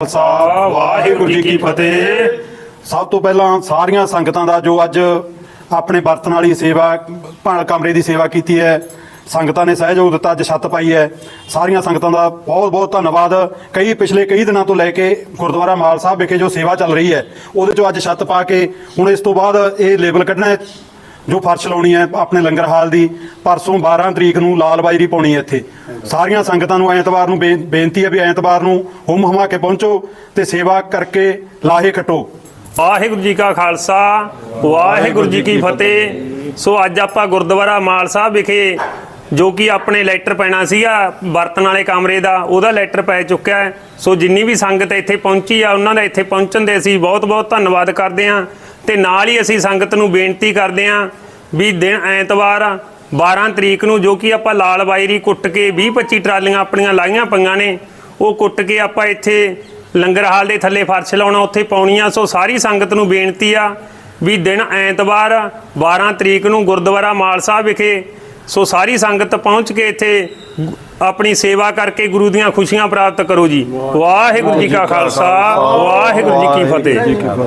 ਖਾਲਸਾ, ਵਾਹਿਗੁਰੂ ਜੀ ਕੀ ਫਤਿਹ। ਸਭ ਤੋਂ ਪਹਿਲਾਂ ਸਾਰੀਆਂ ਸੰਗਤਾਂ ਦਾ ਜੋ ਅੱਜ ਆਪਣੇ ਬਰਤਨ ਵਾਲੀ ਸੇਵਾ ਭਾਣ ਕਮਰੇ ਦੀ ਸੇਵਾ ਕੀਤੀ ਹੈ, ਸੰਗਤਾਂ ਨੇ ਸਹਿਯੋਗ ਦਿੱਤਾ, ਅੱਜ ਛੱਤ ਪਾਈ ਹੈ। ਸਾਰੀਆਂ ਸੰਗਤਾਂ ਦਾ ਬਹੁਤ ਬਹੁਤ ਧੰਨਵਾਦ। ਕਈ ਪਿਛਲੇ ਕਈ ਦਿਨਾਂ ਤੋਂ ਲੈ ਕੇ ਗੁਰਦੁਆਰਾ ਮਾਲ ਸਾਹਿਬ ਵਿਖੇ ਜੋ ਸੇਵਾ ਚੱਲ ਰਹੀ ਹੈ, ਉਹਦੇ ਚੋਂ ਅੱਜ ਛੱਤ ਪਾ ਕੇ ਹੁਣ ਇਸ ਤੋਂ ਬਾਅਦ ਇਹ ਲੇਬਲ ਕੱਢਣਾ ਹੈ। ਜੋ ਫਰਸ਼ ਲਾਉਣੀ ਹੈ ਆਪਣੇ ਲੰਗਰ ਹਾਲ ਦੀ, ਪਰਸੋਂ 12 ਤਰੀਕ ਨੂੰ ਲਾਲ ਬਾਜਰੀ ਪਾਉਣੀ ਹੈ ਇੱਥੇ। ਸਾਰੀਆਂ ਸੰਗਤਾਂ ਨੂੰ ਐਤਵਾਰ ਨੂੰ ਬੇ- ਬੇਨਤੀ ਹੈ ਵੀ ਐਤਵਾਰ ਨੂੰ ਹੁਮ ਹਮਾ ਕੇ ਪਹੁੰਚੋ ਤੇ ਸੇਵਾ ਕਰਕੇ ਲਾਹੇ ਖਟੋ। ਵਾਹਿਗੁਰੂ ਜੀ ਕਾ ਖਾਲਸਾ, ਵਾਹਿਗੁਰੂ ਜੀ ਕੀ ਫਤਿਹ। ਸੋ ਅੱਜ ਆਪਾਂ ਗੁਰਦੁਆਰਾ ਮਾਲ ਸਾਹਿਬ ਵਿਖੇ, ਜੋ ਕਿ ਆਪਣੇ ਲੈਟਰ ਪੈਣਾ ਸੀਗਾ, ਬਰਤਨ ਵਾਲੇ ਕਮਰੇ ਦਾ, ਉਹਦਾ ਲੈਟਰ ਪੈ ਚੁੱਕਿਆ ਹੈ। ਸੋ ਜਿੰਨੀ ਵੀ ਸੰਗਤ ਇੱਥੇ ਪਹੁੰਚੀ ਆ, ਉਹਨਾਂ ਦਾ ਇੱਥੇ ਪਹੁੰਚਣ ਦੇ ਅਸੀਂ ਬਹੁਤ-ਬਹੁਤ ਧੰਨਵਾਦ ਕਰਦੇ ਹਾਂ। ਤੇ ਨਾਲ ਹੀ ਅਸੀਂ ਸੰਗਤ ਨੂੰ ਬੇਨਤੀ ਕਰਦੇ ਹਾਂ ਵੀ ਦਿਨ ਐਤਵਾਰ 12 ਤਰੀਕ ਨੂੰ ਜੋ ਕਿ ਆਪਾਂ ਲਾਲ ਬਾਇਰੀ ਕੁੱਟ ਕੇ 20-25 ਟਰਾਲੀਆਂ ਆਪਣੀਆਂ ਲਾਈਆਂ ਪਈਆਂ ਨੇ ਉਹ ਕੁੱਟ ਕੇ ਆਪਾਂ ਇੱਥੇ ਲੰਗਰ ਹਾਲ ਦੇ ਥੱਲੇ ਫਰਸ਼ ਲਾਉਣਾ ਉੱਥੇ ਪਾਉਣੀਆਂ ਸੋ ਸਾਰੀ ਸੰਗਤ ਨੂੰ ਬੇਨਤੀ ਆ ਵੀ ਦਿਨ ਐਤਵਾਰ 12 ਤਰੀਕ ਨੂੰ ਗੁਰਦੁਆਰਾ ਮਾਲ ਸਾਹਿਬ ਵਿਖੇ ਸੋ ਸਾਰੀ ਸੰਗਤ ਪਹੁੰਚ ਕੇ ਇੱਥੇ ਆਪਣੀ ਸੇਵਾ ਕਰਕੇ ਗੁਰੂ ਦੀਆਂ ਖੁਸ਼ੀਆਂ ਪ੍ਰਾਪਤ ਕਰੋ ਜੀ। ਵਾਹਿਗੁਰੂ ਜੀ ਕਾ ਖਾਲਸਾ ਵਾਹਿਗੁਰੂ ਜੀ ਕੀ ਫਤਿਹ।